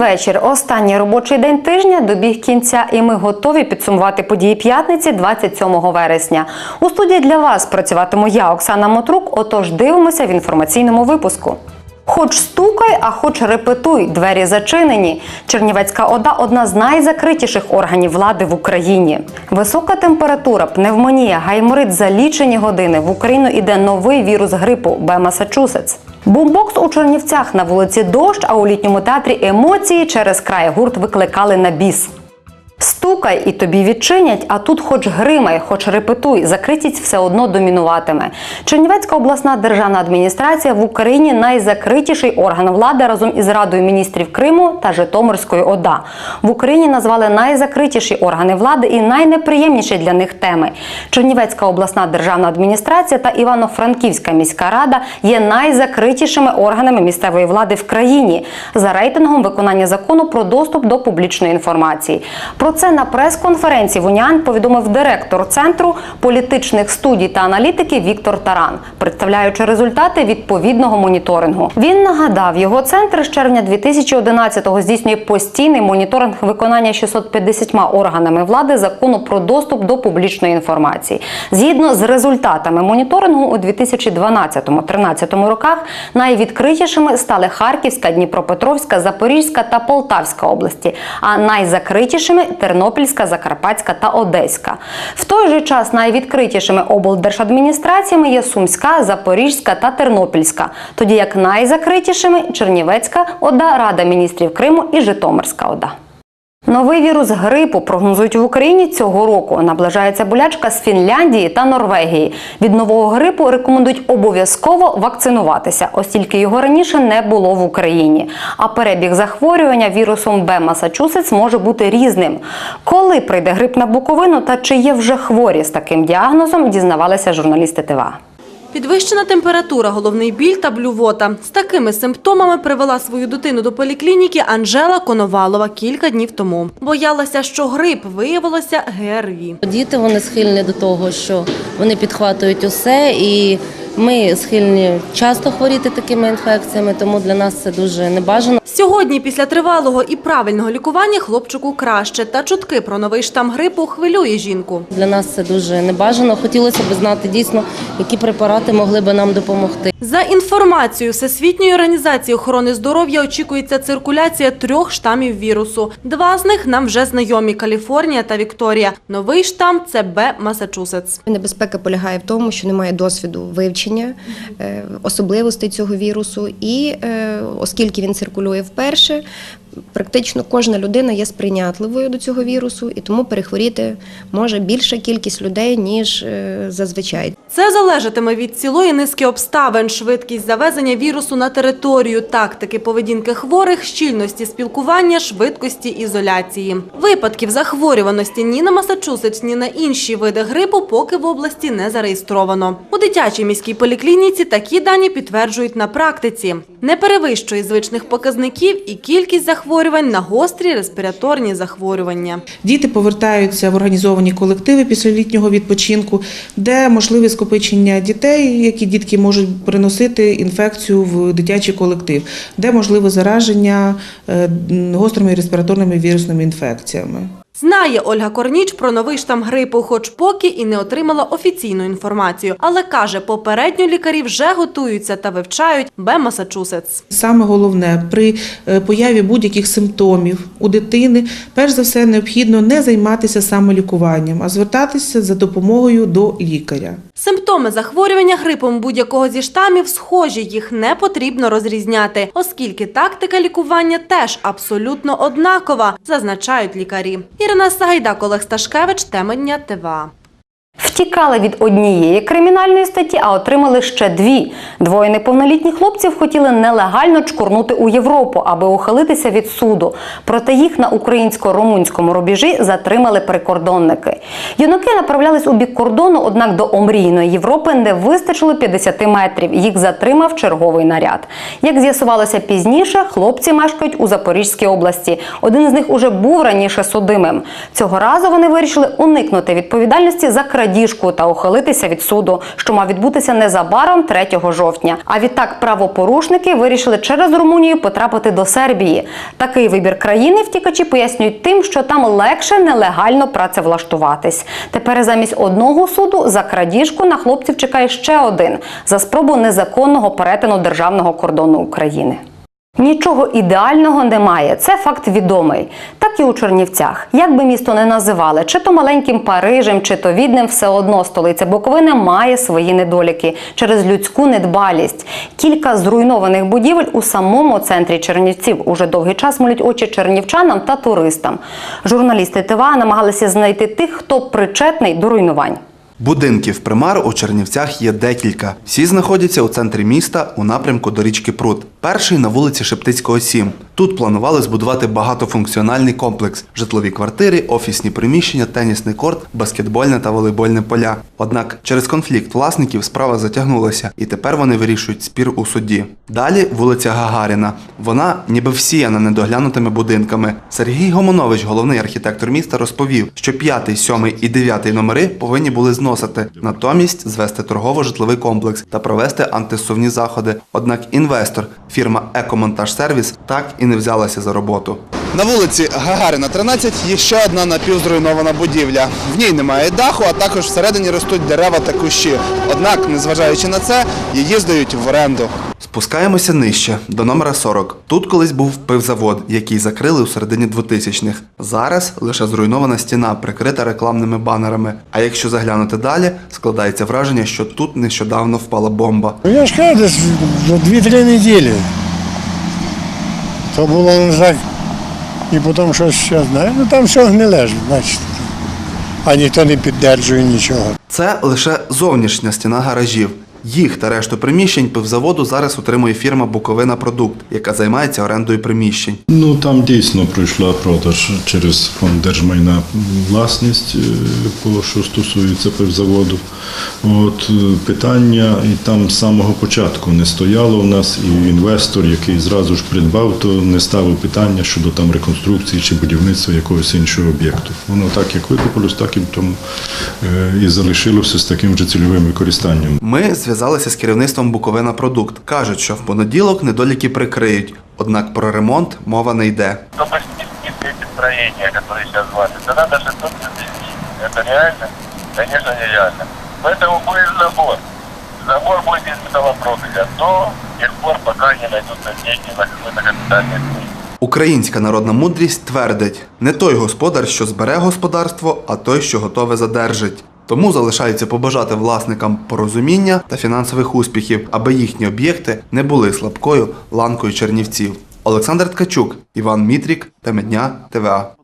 Вечір. Останній робочий день тижня добіг кінця, і ми готові підсумувати події п'ятниці 27 вересня. У студії для вас працюватиму я, Оксана Мотрук. Отож, дивимося в інформаційному випуску. Хоч стукай, а хоч репетуй, двері зачинені. Чернівецька ОДА одна з найзакритіших органів влади в Україні. Висока температура, пневмонія, гайморит за лічені години. В Україну іде новий вірус грипу Б. Бумбокс у Чернівцях на вулиці дощ, а у літньому театрі емоції через край гурт викликали на біс. Стукай і тобі відчинять, а тут хоч гримай, хоч репетуй, закритість все одно домінуватиме. Чернівецька обласна державна адміністрація в Україні найзакритіший орган влади разом із Радою міністрів Криму та Житомирської ОДА. В Україні назвали найзакритіші органи влади і найнеприємніші для них теми. Чернівецька обласна державна адміністрація та Івано-Франківська міська рада є найзакритішими органами місцевої влади в країні за рейтингом виконання закону про доступ до публічної інформації. Про це на прес-конференції в УНІАН повідомив директор центру політичних студій та аналітики Віктор Таран, представляючи результати відповідного моніторингу. Він нагадав, його центр з червня 2011-го здійснює постійний моніторинг виконання 650 органами влади закону про доступ до публічної інформації. Згідно з результатами моніторингу у 2012-13 роках найвідкритішими стали Харківська, Дніпропетровська, Запорізька та Полтавська області, а найзакритішими Тернопільська, Закарпатська та Одеська. В той же час найвідкритішими облдержадміністраціями є Сумська, Запорізька та Тернопільська, тоді як найзакритішими Чернівецька ОДА, Рада міністрів Криму і Житомирська ОДА. Новий вірус грипу прогнозують в Україні цього року. Наближається болячка з Фінляндії та Норвегії. Від нового грипу рекомендують обов'язково вакцинуватися, оскільки його раніше не було в Україні. А перебіг захворювання вірусом Б Масачусетс може бути різним. Коли прийде грип на Буковину та чи є вже хворі з таким діагнозом, дізнавалися журналісти ТВА. Підвищена температура, головний біль та блювота. З такими симптомами привела свою дитину до поліклініки Анжела Коновалова кілька днів тому. Боялася, що грип виявилося ГРВІ. Діти вони схильні до того, що вони підхватують усе, і ми схильні часто хворіти такими інфекціями, тому для нас це дуже небажано. Сьогодні, після тривалого і правильного лікування, хлопчику краще. Та чутки про новий штам грипу хвилює жінку. Для нас це дуже небажано. Хотілося б знати дійсно, які препарати могли би нам допомогти. За інформацією Всесвітньої організації охорони здоров'я очікується циркуляція трьох штамів вірусу. Два з них нам вже знайомі – Каліфорнія та Вікторія. Новий штам – це Б Масачусетс. Небезпека полягає в тому, що немає досвіду вивчення е, особливостей цього вірусу, і е, оскільки він циркулює вперше, практично кожна людина є сприйнятливою до цього вірусу, і тому перехворіти може більша кількість людей ніж е, зазвичай. Це залежатиме від цілої низки обставин, швидкість завезення вірусу на територію, тактики поведінки хворих, щільності спілкування, швидкості ізоляції. Випадків захворюваності ні на Масачусетс, ні на інші види грипу поки в області не зареєстровано. У дитячій міській поліклініці такі дані підтверджують на практиці. Не перевищує звичних показників і кількість захворювань на гострі респіраторні захворювання. Діти повертаються в організовані колективи після літнього відпочинку, де можливе скопичення дітей, які дітки можуть приносити інфекцію в дитячий колектив, де можливе зараження е, гострими респіраторними вірусними інфекціями. Знає Ольга Корніч про новий штам грипу, хоч поки і не отримала офіційну інформацію. Але каже, попередньо лікарі вже готуються та вивчають Б Масачусетс. Саме головне при е, появі будь-яких симптомів у дитини, перш за все, необхідно не займатися самолікуванням, а звертатися за допомогою до лікаря. Симптоми захворювання грипом будь-якого зі штамів схожі, їх не потрібно розрізняти, оскільки тактика лікування теж абсолютно однакова, зазначають лікарі. Ірина Сагайдак, Олег Сташкевич, темення ТВА. Втікали від однієї кримінальної статті, а отримали ще дві. Двоє неповнолітніх хлопців хотіли нелегально чкурнути у Європу, аби ухилитися від суду. Проте їх на українсько-румунському рубежі затримали прикордонники. Юнаки направлялись у бік кордону, однак до омрійної Європи не вистачило 50 метрів. Їх затримав черговий наряд. Як з'ясувалося пізніше, хлопці мешкають у Запорізькій області. Один з них уже був раніше судимим. Цього разу вони вирішили уникнути відповідальності за крадіжку крадіжку та ухилитися від суду, що мав відбутися незабаром 3 жовтня. А відтак правопорушники вирішили через Румунію потрапити до Сербії. Такий вибір країни втікачі пояснюють тим, що там легше нелегально працевлаштуватись. Тепер замість одного суду за крадіжку на хлопців чекає ще один за спробу незаконного перетину державного кордону України. Нічого ідеального немає. Це факт відомий. Так і у Чернівцях. Як би місто не називали, чи то маленьким Парижем, чи то відним, все одно столиця Буковини має свої недоліки через людську недбалість. Кілька зруйнованих будівель у самому центрі Чернівців уже довгий час молять очі чернівчанам та туристам. Журналісти ТВА намагалися знайти тих, хто причетний до руйнувань. Будинків примар у Чернівцях є декілька. Всі знаходяться у центрі міста у напрямку до річки Прут. Перший на вулиці Шептицького 7. Тут планували збудувати багатофункціональний комплекс: житлові квартири, офісні приміщення, тенісний корт, баскетбольне та волейбольне поля. Однак через конфлікт власників справа затягнулася, і тепер вони вирішують спір у суді. Далі вулиця Гагаріна. Вона ніби всіяна недоглянутими будинками. Сергій Гомонович, головний архітектор міста, розповів, що п'ятий, сьомий і дев'ятий номери повинні були зносити, натомість звести торгово-житловий комплекс та провести антисувні заходи. Однак інвестор, фірма Екомонтаж Сервіс, так і не взялася за роботу. На вулиці Гагарина, 13, є ще одна напівзруйнована будівля. В ній немає даху, а також всередині ростуть дерева та кущі. Однак, незважаючи на це, її здають в оренду. Спускаємося нижче, до номера 40. Тут колись був пивзавод, який закрили у середині 2000-х. Зараз лише зруйнована стіна, прикрита рекламними банерами. А якщо заглянути далі, складається враження, що тут нещодавно впала бомба. Ну, Я ж кажу, десь 2-3 неділі. То було не так. І потім щось ще знаю. Ну там все не лежить, значить. А ніхто не піддержує нічого. Це лише зовнішня стіна гаражів. Їх та решту приміщень пивзаводу зараз утримує фірма Буковина Продукт, яка займається орендою приміщень. Ну там дійсно пройшла продаж через фонд держмайна власність, е, по що стосується пивзаводу. От е, питання і там з самого початку не стояло у нас, і інвестор, який зразу ж придбав, то не ставив питання щодо там реконструкції чи будівництва якогось іншого об'єкту. Воно так як викупилось, так і тому е, і залишилося з таким же цільовим використанням. Ми зв'язалися з керівництвом Буковина Продукт. кажуть, що в понеділок недоліки прикриють. Однак про ремонт мова не йде. Капацитетские все эти строения, которые сейчас валят, да надо 600 тысяч. Это реально? Конечно, нереально. Поэтому будет забор. Забор будет из металлопрофиля до тех пор, пока не найдутся деньги на какой-то капитальный ремонт. Українська народна мудрість твердить: не той господар, що збере господарство, а той, що готове задержить. Тому залишається побажати власникам порозуміння та фінансових успіхів, аби їхні об'єкти не були слабкою ланкою чернівців. Олександр Ткачук, Іван Мітрік, Темедня, ТВА.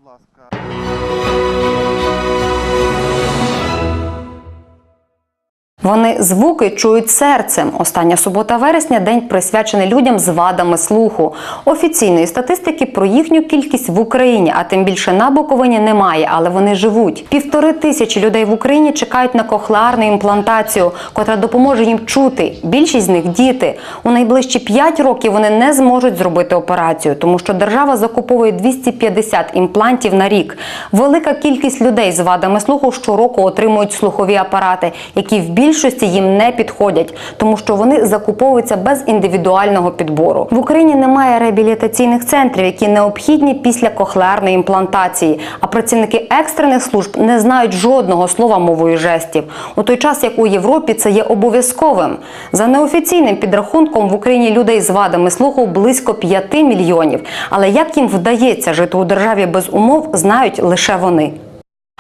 Вони звуки чують серцем. Остання субота вересня день присвячений людям з вадами слуху. Офіційної статистики про їхню кількість в Україні, а тим більше на Буковині немає, але вони живуть. Півтори тисячі людей в Україні чекають на кохлеарну імплантацію, котра допоможе їм чути. Більшість з них діти. У найближчі 5 років вони не зможуть зробити операцію, тому що держава закуповує 250 імплантів на рік. Велика кількість людей з вадами слуху щороку отримують слухові апарати, які в більшості їм не підходять, тому що вони закуповуються без індивідуального підбору. В Україні немає реабілітаційних центрів, які необхідні після кохлеарної імплантації. А працівники екстрених служб не знають жодного слова мовою жестів. У той час, як у Європі, це є обов'язковим. За неофіційним підрахунком в Україні людей з вадами слуху близько 5 мільйонів. Але як їм вдається жити у державі без умов, знають лише вони.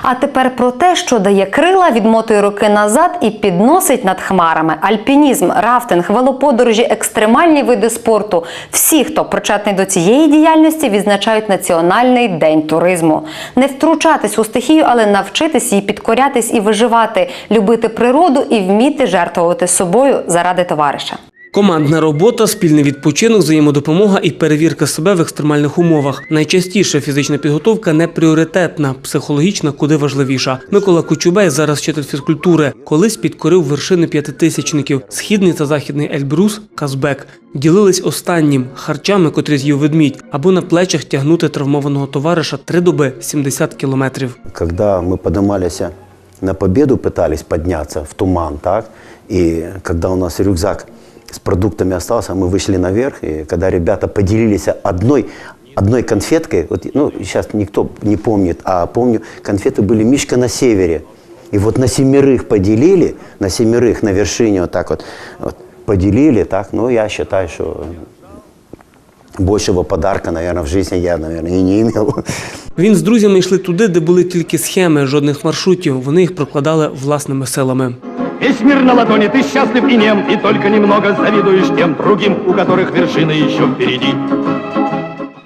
А тепер про те, що дає крила, відмотує руки назад і підносить над хмарами. Альпінізм, рафтинг, велоподорожі, екстремальні види спорту. Всі, хто причетний до цієї діяльності, відзначають Національний день туризму. Не втручатись у стихію, але навчитись їй підкорятись і виживати, любити природу і вміти жертвувати собою заради товариша. Командна робота, спільний відпочинок, взаємодопомога і перевірка себе в екстремальних умовах. Найчастіше фізична підготовка не пріоритетна, психологічна куди важливіша. Микола Кучубей зараз вчитель фізкультури. Колись підкорив вершини п'ятитисячників. Східний та західний Ельбрус, Казбек. Ділились останнім харчами, котрі з'їв ведмідь, або на плечах тягнути травмованого товариша три доби 70 кілометрів. Когда мы поднимались на победу пытались подняться в туман, так? И когда у нас рюкзак с продуктами остался, мы вышли наверх, и когда ребята поделились одной, одной конфеткой, вот, ну, сейчас никто не помнит, а помню, конфеты были «Мишка на севере». И вот на семерых поделили, на семерых на вершине вот так вот, вот поделили, так, ну, я считаю, что большего подарка, наверное, в жизни я, наверное, и не имел. Він з друзями йшли туди, де були тільки схеми, жодних маршрутів. Вони їх прокладали власними силами. Весь мир на ладони, ты счастлив и нем, и только немного завидуешь тем другим, у которых вершины еще впереди.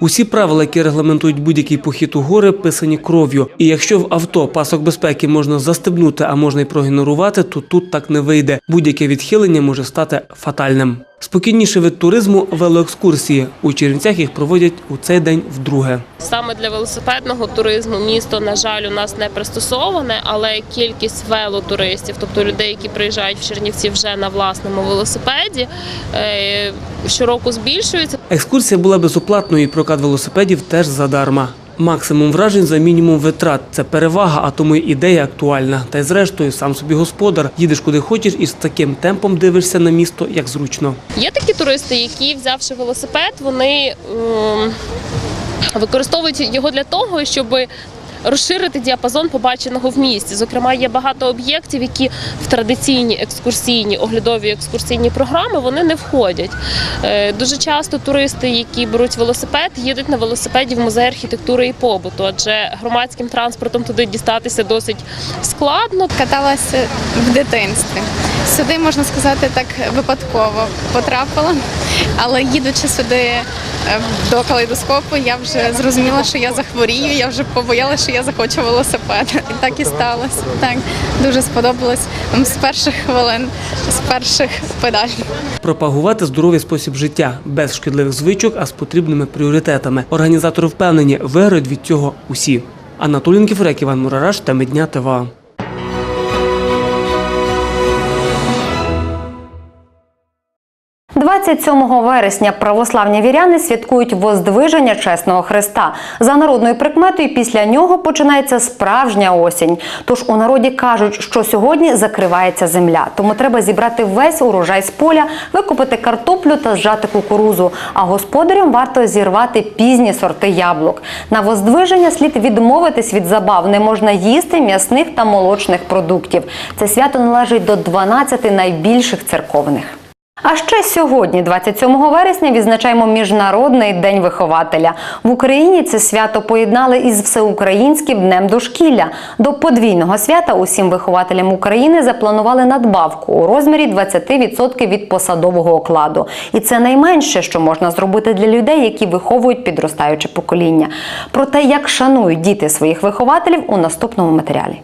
Усі правила, які регламентують будь-який похід у гори, писані кров'ю. І якщо в авто пасок безпеки можна застебнути, а можна й проігнорувати, то тут так не вийде. Будь-яке відхилення може стати фатальним. Спокійніший вид туризму велоекскурсії. У Чернівцях їх проводять у цей день вдруге. Саме для велосипедного туризму місто, на жаль, у нас не пристосоване, але кількість велотуристів, тобто людей, які приїжджають в Чернівці вже на власному велосипеді, е, щороку збільшується. Екскурсія була безоплатною, і прокат велосипедів теж задарма. Максимум вражень за мінімум витрат це перевага, а тому й ідея актуальна. Та й зрештою сам собі господар. Їдеш куди хочеш і з таким темпом дивишся на місто, як зручно. Є такі туристи, які, взявши велосипед, вони ем, використовують його для того, щоб розширити діапазон побаченого в місті. Зокрема, є багато об'єктів, які в традиційні екскурсійні оглядові екскурсійні програми вони не входять. Е, Дуже часто туристи, які беруть велосипед, їдуть на велосипеді в музей архітектури і побуту, адже громадським транспортом туди дістатися досить складно. Каталася в дитинстві. Сюди, можна сказати, так випадково потрапила, але їдучи сюди е, до калейдоскопу, я вже зрозуміла, що я захворію, я вже побоялася, що я захочу велосипед. І так і сталося. Так, дуже сподобалось з перших хвилин, з перших педалей. Пропагувати здоровий спосіб життя без шкідливих звичок, а з потрібними пріоритетами. Організатори впевнені, виграють від цього усі. Анатолій Кіфрек, Іван Мурараш та Медня ТВА. – 27 вересня православні віряни святкують Воздвиження Чесного Христа. За народною прикметою після нього починається справжня осінь. Тож у народі кажуть, що сьогодні закривається земля. Тому треба зібрати весь урожай з поля, викопати картоплю та зжати кукурузу. А господарям варто зірвати пізні сорти яблук. На Воздвиження слід відмовитись від забав. Не можна їсти м'ясних та молочних продуктів. Це свято належить до 12 найбільших церковних. А ще сьогодні, 27 вересня, відзначаємо Міжнародний день вихователя. В Україні це свято поєднали із всеукраїнським днем дошкілля. До подвійного свята усім вихователям України запланували надбавку у розмірі 20% від посадового окладу. І це найменше, що можна зробити для людей, які виховують підростаюче покоління. Про те, як шанують діти своїх вихователів у наступному матеріалі.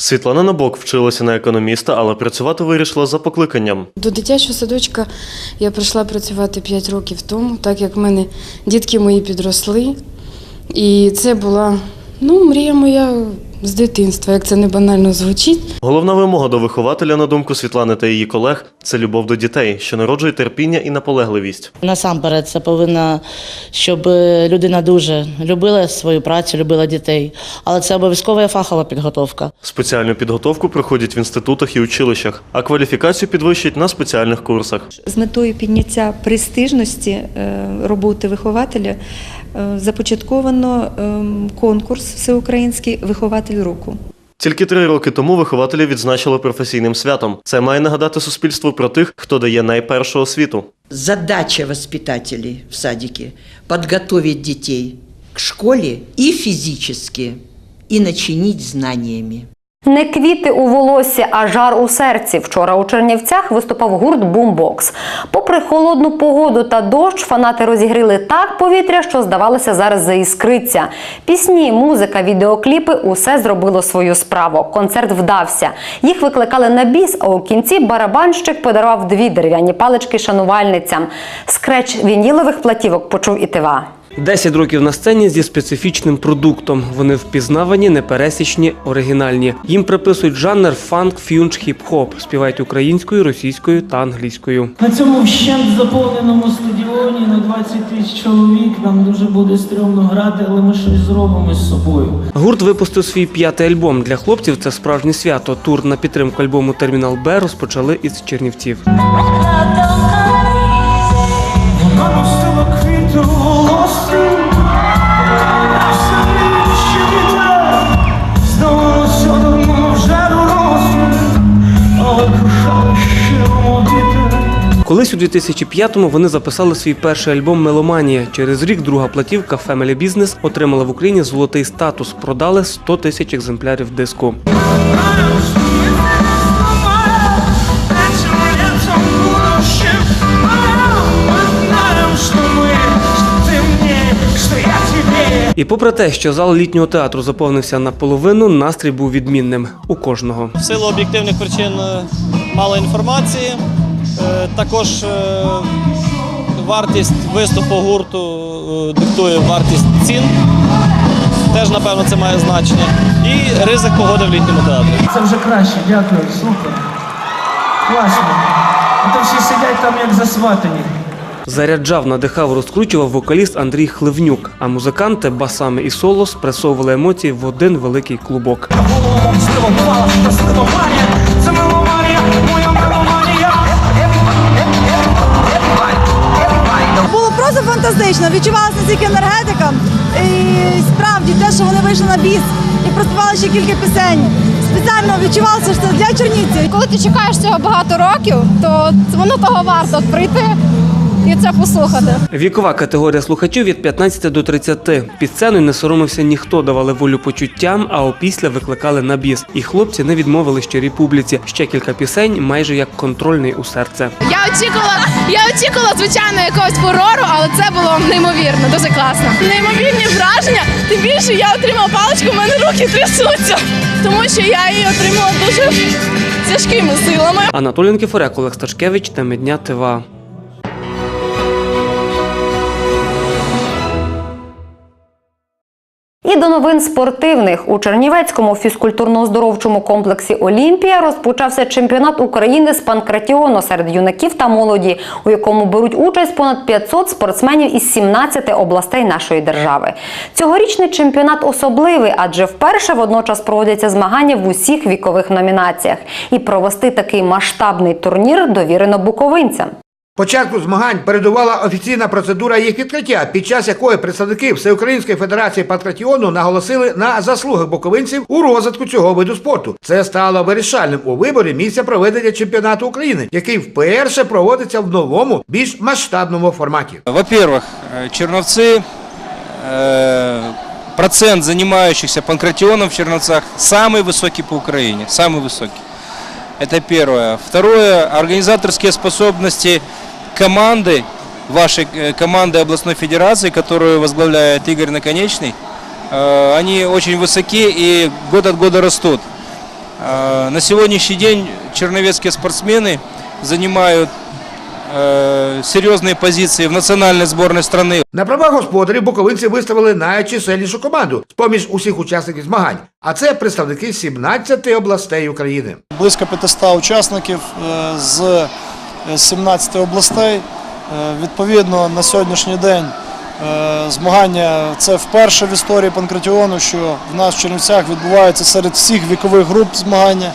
Світлана Набок вчилася на економіста, але працювати вирішила за покликанням. До дитячого садочка я прийшла працювати 5 років тому, так як в мене дітки мої підросли. І це була ну, мрія моя з дитинства, як це не банально звучить. Головна вимога до вихователя, на думку Світлани та її колег, це любов до дітей, що народжує терпіння і наполегливість. Насамперед, це повинна, щоб людина дуже любила свою працю, любила дітей. Але це обов'язкова фахова підготовка. Спеціальну підготовку проходять в інститутах і училищах, а кваліфікацію підвищують на спеціальних курсах. З метою підняття престижності е, роботи вихователя е, започатковано ем, конкурс всеукраїнський Вихователь року. Тільки три роки тому вихователі відзначили професійним святом. Це має нагадати суспільству про тих, хто дає найпершу освіту. Задача воспитателей в садике – подготовить детей к школе и физически, и начинить знаниями. Не квіти у волосі, а жар у серці. Вчора у Чернівцях виступав гурт Бумбокс. Попри холодну погоду та дощ, фанати розігріли так повітря, що здавалося зараз заіскриться. Пісні, музика, відеокліпи усе зробило свою справу. Концерт вдався. Їх викликали на біс. А у кінці барабанщик подарував дві дерев'яні палички шанувальницям. Скреч вінілових платівок почув і тива. 10 років на сцені зі специфічним продуктом. Вони впізнавані, непересічні, оригінальні. Їм приписують жанр фанк, фюнч, хіп-хоп. Співають українською, російською та англійською. На цьому вщент заповненому стадіоні на 20 тисяч чоловік. Нам дуже буде стрьомно грати, але ми щось зробимо з собою. Гурт випустив свій п'ятий альбом для хлопців. Це справжнє свято. Тур на підтримку альбому Термінал Б розпочали із Чернівців. Вона вже дорослі, але. Колись у 2005-му вони записали свій перший альбом Меломанія. Через рік друга платівка Family Business отримала в Україні золотий статус. Продали 100 тисяч екземплярів диску. І попри те, що зал літнього театру заповнився наполовину, настрій був відмінним у кожного. В силу об'єктивних причин е, мало інформації. Е, Також е, вартість виступу гурту диктує вартість цін. Теж, напевно, це має значення. І ризик погоди в літньому театрі. Це вже краще, дякую, супер. Класно. А то всі сидять там як засватані. Заряджав, надихав, розкручував вокаліст Андрій Хливнюк, а музиканти басами і соло спресовували емоції в один великий клубок. Було просто фантастично. Відчувалася настільки енергетика. І справді те, що вони вийшли на біс і проспівали ще кілька пісень. Спеціально відчувалося, що це для чернівців. Коли ти чекаєш цього багато років, то воно того варто прийти і це послухати. Вікова категорія слухачів від 15 до 30. Під сценою не соромився ніхто, давали волю почуттям, а опісля викликали на біс. І хлопці не відмовили щирій публіці. Ще кілька пісень, майже як контрольний у серце. Я очікувала, я очікувала звичайно якогось фурору, але це було неймовірно, дуже класно. Неймовірні враження. Тим більше я отримала паличку, в мене руки трясуться, тому що я її отримала дуже тяжкими силами. Анатолій Никифоряк, Олег Сташкевич, теми дня ТВА. До новин спортивних у Чернівецькому фізкультурно-оздоровчому комплексі Олімпія розпочався чемпіонат України з панкратіону серед юнаків та молоді, у якому беруть участь понад 500 спортсменів із 17 областей нашої держави. Цьогорічний чемпіонат особливий, адже вперше водночас проводяться змагання в усіх вікових номінаціях. І провести такий масштабний турнір довірено буковинцям. Початку змагань передувала офіційна процедура їх відкриття, під час якої представники Всеукраїнської федерації панкратіону наголосили на заслугах буковинців у розвитку цього виду спорту. Це стало вирішальним у виборі місця проведення чемпіонату України, який вперше проводиться в новому, більш масштабному форматі. Во-первых, э, Черновцы, э, процент занимающихся панкратионом в Черновцах самый высокий по Украине, самый высокий. Это первое. Второе, организаторские способности команды, вашей э, команды областной федерации, которую возглавляет Игорь Наконечный, э, они очень высоки и год от года растут. Э, На сегодняшний день черновецкие спортсмены занимают э, серьезные позиции в национальной сборной страны. На правах господарів буковинці виставили найчисельнішу команду з поміж усіх учасників змагань, а це представники 17 областей України. Близько 500 учасників е, з е, 17 областей. Е, Відповідно, на сьогоднішній день е, змагання це вперше в історії панкратіону, що в нас в Чернівцях відбувається серед всіх вікових груп змагання.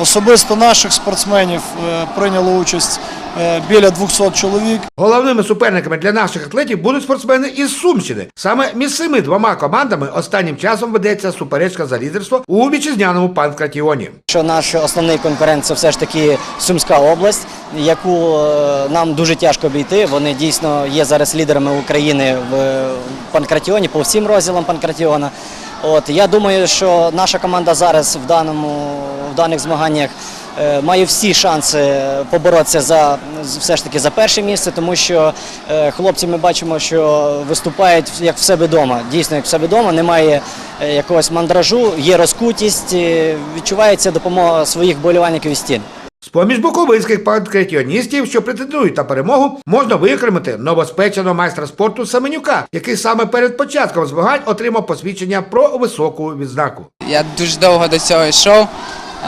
Особисто наших спортсменів е, прийняло участь е, біля 200 чоловік. Головними суперниками для наших атлетів будуть спортсмени із Сумщини. Саме між цими двома командами останнім часом ведеться суперечка за лідерство у вітчизняному панкратіоні. Що наш основний конкурент це все ж таки Сумська область, яку е, нам дуже тяжко обійти. Вони дійсно є зараз лідерами України в панкратіоні по всім розділам панкратіона. От я думаю, що наша команда зараз в даному в даних змаганнях е, має всі шанси поборотися за все ж таки за перше місце, тому що е, хлопці ми бачимо, що виступають як в себе вдома. Дійсно, як в себе вдома, немає е, якогось мандражу, є розкутість, відчувається допомога своїх болівальників і стін. З-поміж буковинських панкратіоністів, що претендують на перемогу, можна виокремити новоспеченого майстра спорту Семенюка, який саме перед початком змагань отримав посвідчення про високу відзнаку. Я дуже довго до цього йшов.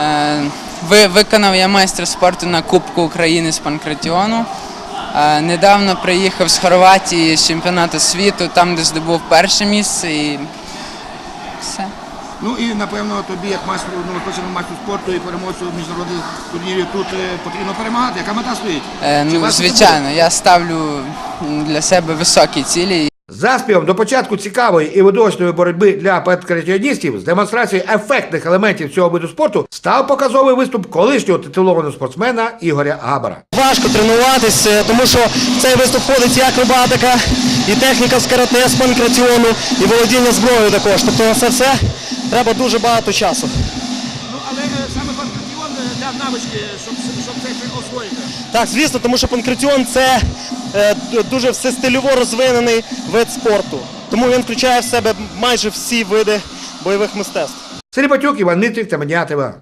Е, ви- Виконав я майстер спорту на Кубку України з панкратіону. Е, Недавно приїхав з Хорватії з чемпіонату світу, там де здобув перше місце і все. Ну і напевно тобі, як майстру новоспеченому майстру спорту і переможцю міжнародних турнірів, тут е, потрібно перемагати. Яка мета стоїть? Е, Ну, звичайно, я ставлю для себе високі цілі. Заспівом до початку цікавої і видовищної боротьби для панкратіоністів з демонстрацією ефектних елементів цього виду спорту став показовий виступ колишнього титулованого спортсмена Ігоря Габара. Важко тренуватися, тому що в цей виступ входить і акробатика, і техніка з карате, з панкратіону, і володіння зброєю також. Тобто на це все треба дуже багато часу. Ну але саме панкратіон для навички, щоб, щоб це освоїти. Так, звісно, тому що панкратіон це е, дуже всестильово розвинений вид спорту. Тому він включає в себе майже всі види бойових мистецтв. Сергій Батюк, Іван Нитрик та Медіатива.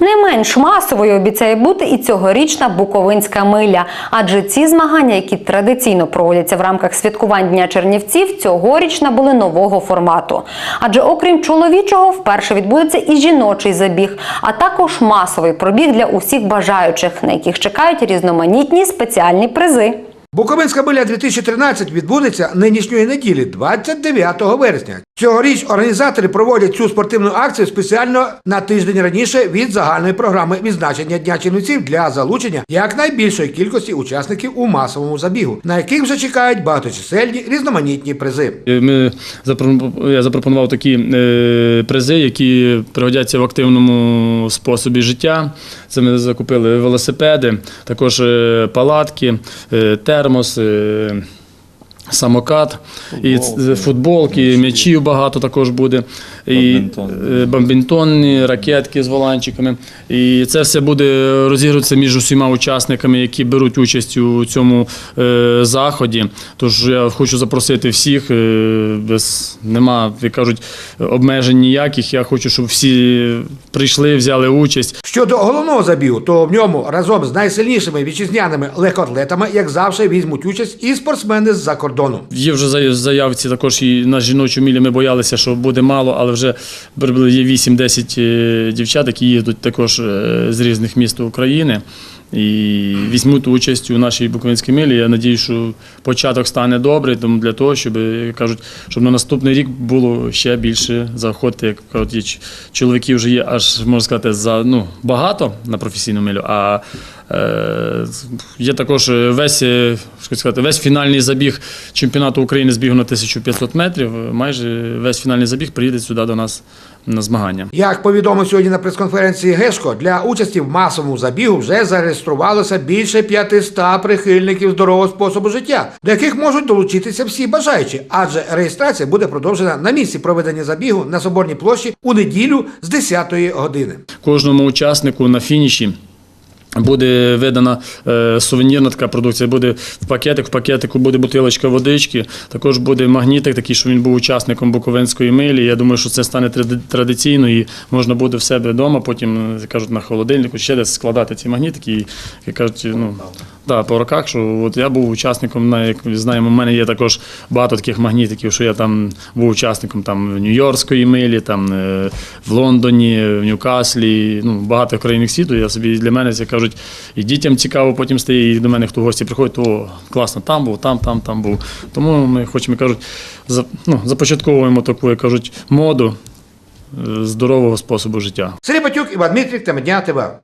Не менш масовою обіцяє бути і цьогорічна Буковинська миля, адже ці змагання, які традиційно проводяться в рамках святкувань Дня Чернівців, цьогоріч набули нового формату. Адже окрім чоловічого, вперше відбудеться і жіночий забіг, а також масовий пробіг для усіх бажаючих, на яких чекають різноманітні спеціальні призи. Буковинська биля 2013 відбудеться нинішньої неділі, 29 вересня. Цьогоріч організатори проводять цю спортивну акцію спеціально на тиждень раніше від загальної програми відзначення Дня Чернівців для залучення якнайбільшої кількості учасників у масовому забігу, на яких вже чекають багаточисельні різноманітні призи. Ми я запропонував такі е, призи, які пригодяться в активному способі життя. Це ми закупили велосипеди, також е, палатки, е, estarmos eh, Самокат, і ц- футболки, м'ячів багато також буде, і е, бамбінтонні, ракетки з воланчиками. І це все буде розігруватися між усіма учасниками, які беруть участь у цьому е, заході. Тож я хочу запросити всіх, е, без нема, як кажуть, обмежень ніяких. Я хочу, щоб всі прийшли, взяли участь. Щодо головного забігу, то в ньому разом з найсильнішими вітчизняними легкоатлетами, як завжди, візьмуть участь і спортсмени з-за кордону. Є вже заявці також і на жіночу мілі ми боялися, що буде мало, але вже приблизно є 8-10 е, дівчат, які їдуть також е, з різних міст України. І візьмуть участь у нашій Буковинській милі. Я надію, що початок стане добрий, тому для того, щоб кажуть, щоб на наступний рік було ще більше заходити. Як кажуть, чоловіків вже є аж можна сказати за ну багато на професійну милю. А е, є також весь е, сказати, весь фінальний забіг чемпіонату України з бігу на 1500 метрів. Майже весь фінальний забіг приїде сюди до нас на змагання. Як повідомив сьогодні на прес-конференції Гешко, для участі в масовому забігу вже зареєструвалося більше 500 прихильників здорового способу життя, до яких можуть долучитися всі бажаючі, адже реєстрація буде продовжена на місці проведення забігу на Соборній площі у неділю з 10 години. Кожному учаснику на фініші. Буде видана е, сувенірна така продукція, буде в пакетик, в пакетику буде бутилочка водички, також буде магнітик, такий, що він був учасником Буковинської милі. Я думаю, що це стане традиційно і можна буде в себе вдома, потім е, кажуть на холодильнику ще десь складати ці магнітики. І, кажуть, ну да, по роках, що от я був учасником, на як знаємо, в мене є також багато таких магнітиків, що я там був учасником там Нью-Йоркської милі, там е, в Лондоні, в Ньюкаслі, ну багато країн світу. Я собі для мене це кажуть, і дітям цікаво потім стає, і до мене хто в гості приходить, о, класно, там був, там, там, там був. Тому ми хочемо, кажуть, за, ну, започатковуємо таку, як кажуть, моду е, здорового способу життя. Сергій Батюк, Іван Дмитрик та Медня ТВ.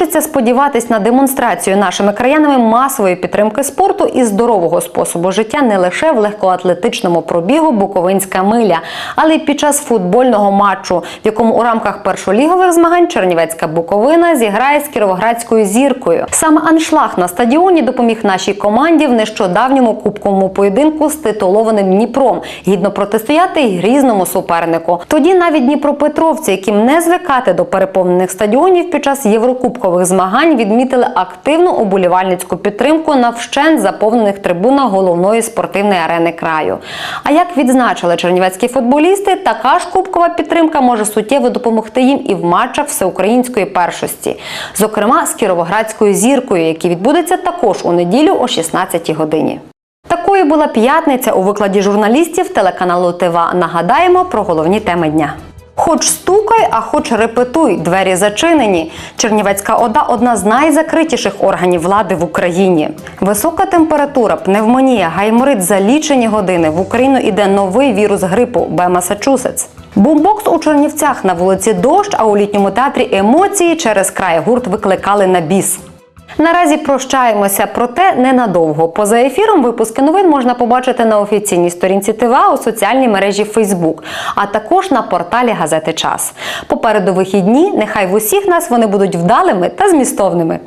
Хочеться сподіватись на демонстрацію нашими краянами масової підтримки спорту і здорового способу життя не лише в легкоатлетичному пробігу Буковинська миля, але й під час футбольного матчу, в якому у рамках першолігових змагань Чернівецька Буковина зіграє з кіровоградською зіркою. Саме аншлаг на стадіоні допоміг нашій команді в нещодавньому кубковому поєдинку з титулованим Дніпром, гідно протистояти й грізному супернику. Тоді навіть Дніпропетровці, яким не звикати до переповнених стадіонів під час Єврокубку, докубкових змагань відмітили активну оболівальницьку підтримку на вщент заповнених трибунах головної спортивної арени краю. А як відзначили чернівецькі футболісти, така ж кубкова підтримка може суттєво допомогти їм і в матчах всеукраїнської першості, зокрема з кіровоградською зіркою, який відбудеться також у неділю о 16 годині. Такою була п'ятниця у викладі журналістів телеканалу ТИВА. Нагадаємо про головні теми дня. Хоч стукай, а хоч репетуй, двері зачинені. Чернівецька ОДА одна з найзакритіших органів влади в Україні. Висока температура, пневмонія, гайморит за лічені години. В Україну іде новий вірус грипу Б. Масачусетс. Бумбокс у Чернівцях на вулиці Дощ, а у літньому театрі емоції через край гурт викликали на біс. Наразі прощаємося, проте ненадовго. Поза ефіром випуски новин можна побачити на офіційній сторінці ТВА у соціальній мережі Фейсбук, а також на порталі газети Час. Попереду вихідні. Нехай в усіх нас вони будуть вдалими та змістовними.